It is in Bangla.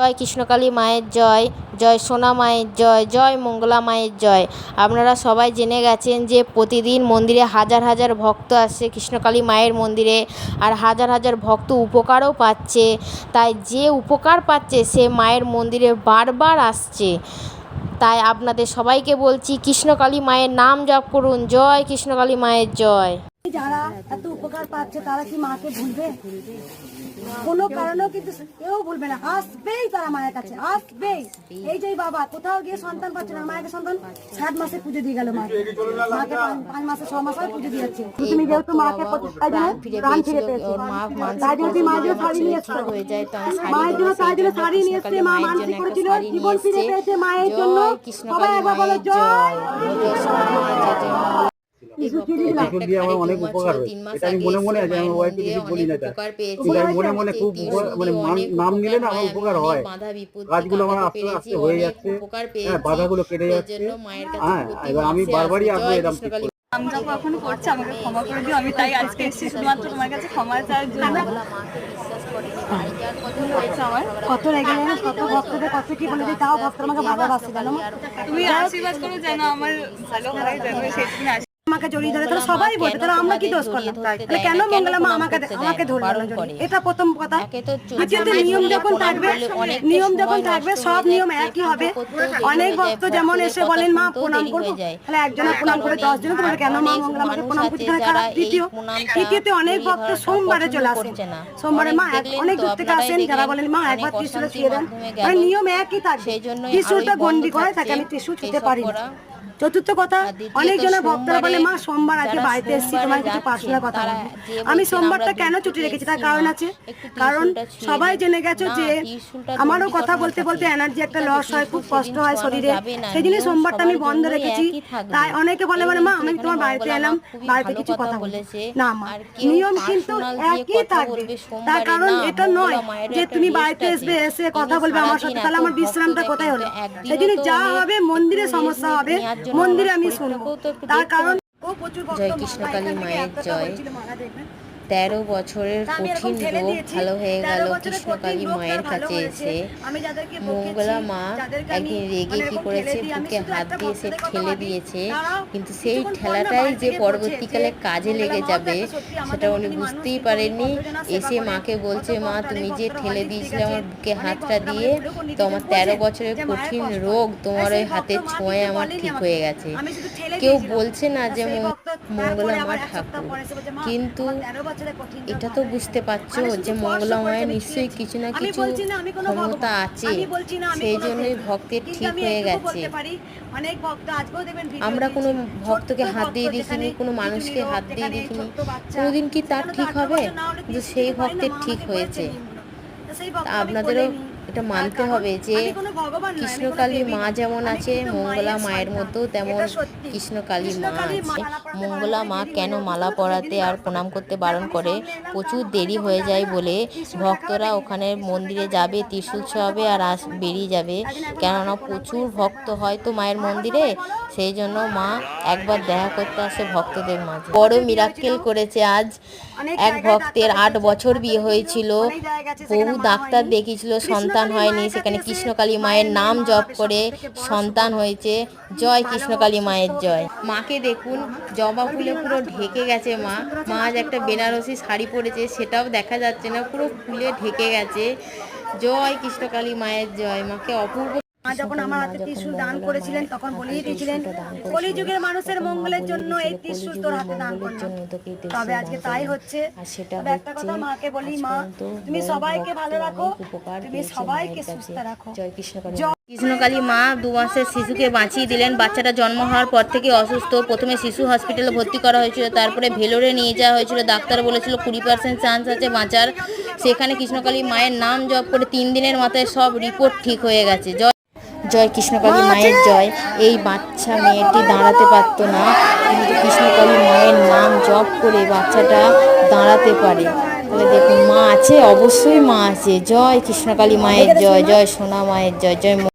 জয় কৃষ্ণকালী মায়ের জয় জয় সোনা মায়ের জয় জয় মঙ্গলা মায়ের জয়। আপনারা সবাই জেনে গেছেন যে প্রতিদিন মন্দিরে হাজার হাজার ভক্ত আসছে কৃষ্ণকালী মায়ের মন্দিরে আর হাজার হাজার ভক্ত উপকারও পাচ্ছে। তাই যে উপকার পাচ্ছে সে মায়ের মন্দিরে বারবার আসছে। তাই আপনাদের সবাইকে বলছি, কৃষ্ণকালী মায়ের নাম জপ করুন। জয় কৃষ্ণকালী মায়ের জয়। যারা এত উপকার পাচ্ছে তারা কি মাকে ভুলবে? কোনো কারণেও কিন্তু কেউ ভুলবে না। আসবেই তারা মায়ের কাছে আসবেই। এই যে বাবা কোথাও গিয়ে সন্তান পাচ্ছে না। মায়ের সন্তান সাত মাসে পুজো দিয়ে গেল মাকে মাকে পাঁচ- মাসে ছ মাসে পুজো দিয়েছে তুমি যেহেতু মাকে প্রাণ ফিরে পেয়েছে। তাই জন্য মায়ের জন্য শাড়ি নিয়ে এসছো। হয়ে মায়ের জন্য তাই জন্য শাড়ি নিয়ে এসছে। মা মায়ের মানসিক জন্য করেছিল জীবন ফিরে পেয়েছে মায়ের জন্য। সবাই একবার বলো জয়। দিয়ে আমার অনেক উপকার হয়েছে। এটা আমি মনে মনে আছে আমার ওয়াইফকে কিছু বলি না এটা। কিন্তু আমি মনে মনে খুব মানে নাম নিলে না আমার উপকার হয়। কাজগুলো আমার আস্তে আস্তে হয়ে যাচ্ছে। হ্যাঁ বাধাগুলো কেটে যাচ্ছে। হ্যাঁ এবার আমি বারবারই আসব এরকম এখন করছে আমাকে ক্ষমা করে দিও আমি তাই আজকে এসেছি শুধুমাত্র তোমার কাছে ক্ষমা চাওয়ার জন্য। কত রেগে জানো কত ভক্তদের কত কি বলে যে তাও ভক্ত আমাকে ভালোবাসে জানো তুমি আশীর্বাদ করো যেন আমার ভালো হয় যেন আশীর্বাদ আমাকে জড়িয়ে ধরে তাহলে সবাই বলবে তাহলে আমরা কি দোষ করলাম? তাহলে কেন মঙ্গলা মা আমাকে আমাকে ধরলো এটা প্রথম কথা। দ্বিতীয়ত নিয়ম যখন থাকবে নিয়ম যখন থাকবে সব নিয়ম একই হবে। অনেক ভক্ত যেমন এসে বলেন মা প্রণাম করব। তাহলে একজনে প্রণাম করে দশ জন করে কেন মা মঙ্গলা আমাকে প্রণাম করতে যারা খারাপ দ্বিতীয় তৃতীয়তে অনেক ভক্ত সোমবারে চলে আসেন সোমবারে মা অনেক দূর থেকে আসেন যারা বলেন মা একবার ত্রিশুলে ছুঁয়ে দেন। নিয়ম একই সেই ত্রিশুলটা গন্ডি থাকে থাকছে। আমি ত্রিশুল ছুঁতে পারি না করা। চতুর্থ কথা আর দ্বিতীয়ত অনেক জনের ভক্তরা বলে মা সোমবার যারা বাড়িতে এসেছি তোমার কিছু পার্সোনাল কথা বলব। আমি সোমবারটা কেন ছুটি রেখেছি? তার কারণ আছে। কারণ সবাই জেনে গেছো যে আমারও কথা বলতে বলতে এনার্জি একটা লস হয় খুব কষ্ট হয় শরীরে। সেই জন্য সোমবারটা আমি বন্ধ রেখেছি। তাই অনেকে বলে মানে মা আমি তোমার বাড়িতে এলাম বাড়িতে কিছু কথা বলেছে। না মা নিয়ম কিন্তু একই থাকবে। তার কারণ এটা নয় যে তুমি বাড়িতে। আসবে এসে কথা বলবে আমার সাথে তাহলে আমার বিশ্রামটা কোথায় হলো? সেই জন্য যা হবে মন্দিরে সমস্যা হবে জন্য মন্দিরে আমি শুনব। তার কারণ জয় কৃষ্ণকালী মায়ের জয়। তেরো বছরের কঠিন রোগ ভালো হয়ে গেল কৃষ্ণকালী মায়ের কাছে এসে মঙ্গলা মা একদিন রেগে মানে কি করেছে বুকে হাত দিয়ে সে ঠেলে দিয়েছে। কিন্তু সেই ঠেলাটাই যে পরবর্তীকালে কাজে লেগে যাবে সেটা উনি বুঝতেই পারেননি। এসে মাকে বলছে মা তুমি যে ঠেলে দিয়েছিলে আমার বুকে হাতটা দিয়ে তো আমার তেরো বছরের কঠিন রোগ তোমার ওই হাতের ছোঁয়ায় আমার ঠিক হয়ে গেছে। কেউ বলছে না যে ঠাকুর। কিন্তু আমার 13 বছরের কঠিন রোগ এটা তো বুঝতে পারছ যে স্পর্শ মঙ্গলা করেছি, মায়ের আমি নিশ্চয়ই কিছু না কিছু ক্ষমতা আছে। সেই জন্যই ভক্তের ঠিক হয়ে গেছে। আমরা কোনো ভক্তকে হাত দিয়ে দেখিনি কোনো মানুষকে হাত দিয়ে দেখিনি। কোনোদিন কি তার ঠিক হবে? কিন্তু সেই ভক্তের ঠিক হয়েছে। আপনাদেরও। এটা মানতে হবে যে কৃষ্ণকালী মা যেমন আছে মঙ্গলা মায়ের মতো তেমন কৃষ্ণকালী মা আছে মঙ্গলা মা কেন মালা হয়ে পরাতে আর প্রণাম করতে বারণ করে প্রচুর দেরি হয়ে যায় বলে ভক্তরা ওখানে মন্দিরে যাবে ত্রিশূল ছোঁয়াবে আর আস বেরিয়ে যাবে কেননা প্রচুর ভক্ত হয় তো মায়ের মন্দিরে সেই জন্য মা একবার দেখা করতে আসে ভক্তদের মাঝে বড় মিরাক্কেল করেছে আজ এক ভক্তের আট বছর বিয়ে হয়েছিল বহু ডাক্তার দেখিয়েছিল সন্তান হয়নি, সেখানে কৃষ্ণকালী মায়ের নাম জপ করে সন্তান হয়েছে। জয় কৃষ্ণকালী মায়ের জয়। মাকে দেখুন, জবা ফুলে পুরো ঢেকে গেছে মা। মা আজ একটা বেনারসি শাড়ি পরেছে, সেটাও দেখা যাচ্ছে না, পুরো ফুলে ঢেকে গেছে। জয় কৃষ্ণকালী মায়ের জয়। মাকে অপূর্ব মা যখন আমার হাতে ত্রিশূল দান করেছিলেন তখন বলেই দিয়েছিলেন কলিযুগের মানুষের মঙ্গলের জন্য এই ত্রিশূল তোর হাতে দান করলাম। তবে আজকে তাই হচ্ছে। একটা কথা মাকে বলি মা তুমি সবাইকে ভালো রাখো তুমি সবাইকে সুস্থ রাখো। জয় কৃষ্ণকালী কৃষ্ণকালী মা দু মাসের শিশুকে বাঁচিয়ে দিলেন। বাচ্চাটা জন্ম হওয়ার পর থেকে অসুস্থ। প্রথমে শিশু হসপিটালে ভর্তি করা হয়েছিল। তারপরে ভেলোরে নিয়ে যাওয়া হয়েছিল। ডাক্তার বলেছিল কুড়ি পার্সেন্ট চান্স আছে বাঁচার। সেখানে কৃষ্ণকালী মায়ের নাম জপ করে তিন দিনের মাথায় সব রিপোর্ট ঠিক হয়ে গেছে। জয় জয়, কৃষ্ণকালী মায়ের জয়। এই বাচ্চা মেয়েটি দাঁড়াতে পারত না, কিন্তু কৃষ্ণকালী মায়ের নাম জপ করে বাচ্চাটা দাঁড়াতে পারে। তাহলে দেখুন, মা আছে, অবশ্যই মা আছে। জয়, কৃষ্ণকালী মায়ের জয় জয় সোনা মায়ের জয় জয়